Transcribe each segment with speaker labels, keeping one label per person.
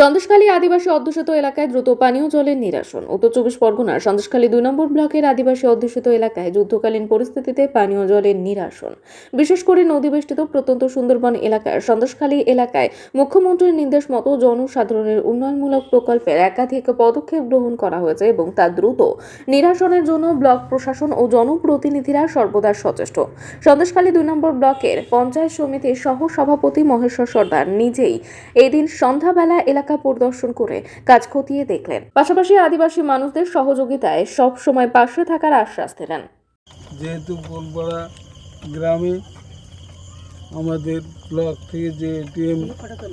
Speaker 1: সন্দেশখালী আদিবাসী অধ্যুষিত এলাকায় দ্রুত পানীয় জলের নিরাসন। উত্তর চব্বিশ পরগনার সন্দেশখালী দুই নম্বর ব্লকের আদিবাসী অধ্যুষিত এলাকায় যুদ্ধকালীন পরিস্থিতিতে পানীয় জলের নিরাসন। বিশেষ করে নদীবেষ্টিত প্রত্যন্ত সুন্দরবন এলাকার সন্দেশখালী এলাকায় মুখ্যমন্ত্রীর নির্দেশ মতো জনসাধারণের উন্নয়নমূলক প্রকল্পের একাধিক পদক্ষেপ গ্রহণ করা হয়েছে এবং তা দ্রুত নিরাসনের জন্য ব্লক প্রশাসন ও জনপ্রতিনিধিরা সর্বদা সচেষ্ট। সন্দেশখালী দুই নম্বর ব্লকের পঞ্চায়েত সমিতির সহ সভাপতি মহেশ্বর সর্দার নিজেই এদিন সন্ধ্যাবেলা এলাকা পরিদর্শন করে কাজ খতিয়ে দেখলেন। পাশাপাশি আদিবাসী মানুষদের সহযোগিতায় সব সময় পাশে থাকার আশ্বাস দিলেন।
Speaker 2: যেহেতু কোলপাড়া গ্রামে আমাদের ব্লক থেকে যে এটিএম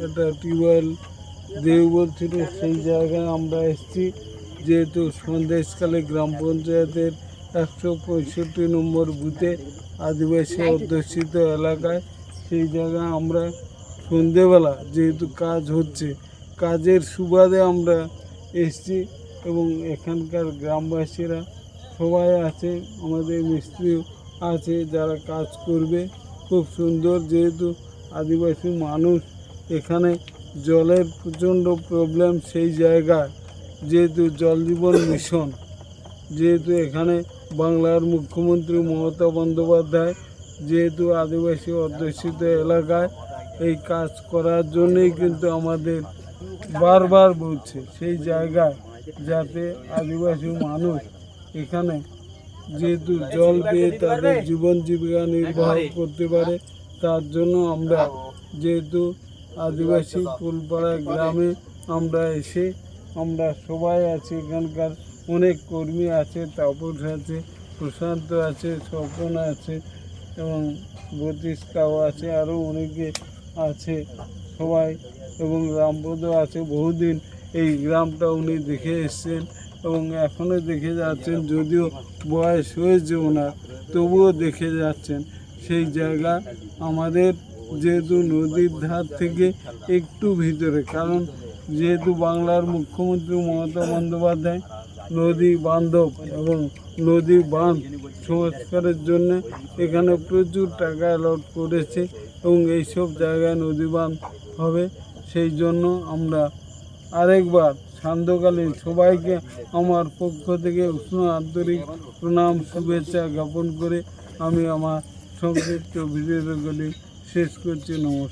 Speaker 2: একটা টিউবওয়েল দেব বলছিল সেই জায়গায় আমরা এসেছি। যেহেতু সন্দেশকালে গ্রাম পঞ্চায়েতের একশো পঁয়ষট্টি নম্বর বুথে আদিবাসী অধ্যুষিত এলাকায় সেই জায়গায় আমরা সন্ধেবেলা যেহেতু কাজ হচ্ছে কাজের সুবাদে আমরা এসেছি এবং এখানকার গ্রামবাসীরা সবাই আছে, আমাদের মিস্ত্রিও আছে যারা কাজ করবে। খুব সুন্দর যেহেতু আদিবাসী মানুষ, এখানে জলের প্রচণ্ড প্রবলেম সেই জায়গায়, যেহেতু জল জীবন মিশন। যেহেতু এখানে বাংলার মুখ্যমন্ত্রী মমতা বন্দ্যোপাধ্যায়, যেহেতু আদিবাসী অধ্যুষিত এলাকায় এই কাজ করার জন্যই কিন্তু আমাদের বারবার বলছে সেই জায়গায় যাতে আদিবাসী মানুষ এখানে যেহেতু জল পেয়ে তাদের জীবন জীবিকা নির্বাহ করতে পারে তার জন্য আমরা যেহেতু আদিবাসী ফুলপাড়া গ্রামে আমরা এসে আমরা সবাই আছি এখানকার অনেক কর্মী আছে তাপস আছে প্রশান্ত আছে স্বপন আছে এবং বতিষ্কাও আছে আরও অনেকে আছে সবাই এবং রামপদ আছে। বহুদিন এই গ্রামটা উনি দেখে এসছেন এবং এখনও দেখে যাচ্ছেন, যদিও বয়স হয়েছে ওনার, তবুও দেখে যাচ্ছেন। সেই জায়গা আমাদের যেহেতু নদীর ধার থেকে একটু ভিতরে, কারণ যেহেতু বাংলার মুখ্যমন্ত্রী মমতা বন্দ্যোপাধ্যায় নদী বান্ধব এবং নদী বাঁধ সংস্কারের জন্য এখানে প্রচুর টাকা অ্যালট করেছে এবং এইসব জায়গায় নদী বাঁধ হবে। সেই জন্য আমরা আরেকবার সান্ধ্যকালীন সবাইকে আমার পক্ষ থেকে উষ্ণ আন্তরিক প্রণাম, শুভেচ্ছা জ্ঞাপন করে আমি আমার সংক্ষিপ্ত ভিডিওগুলি শেষ করছি। নমস্কার।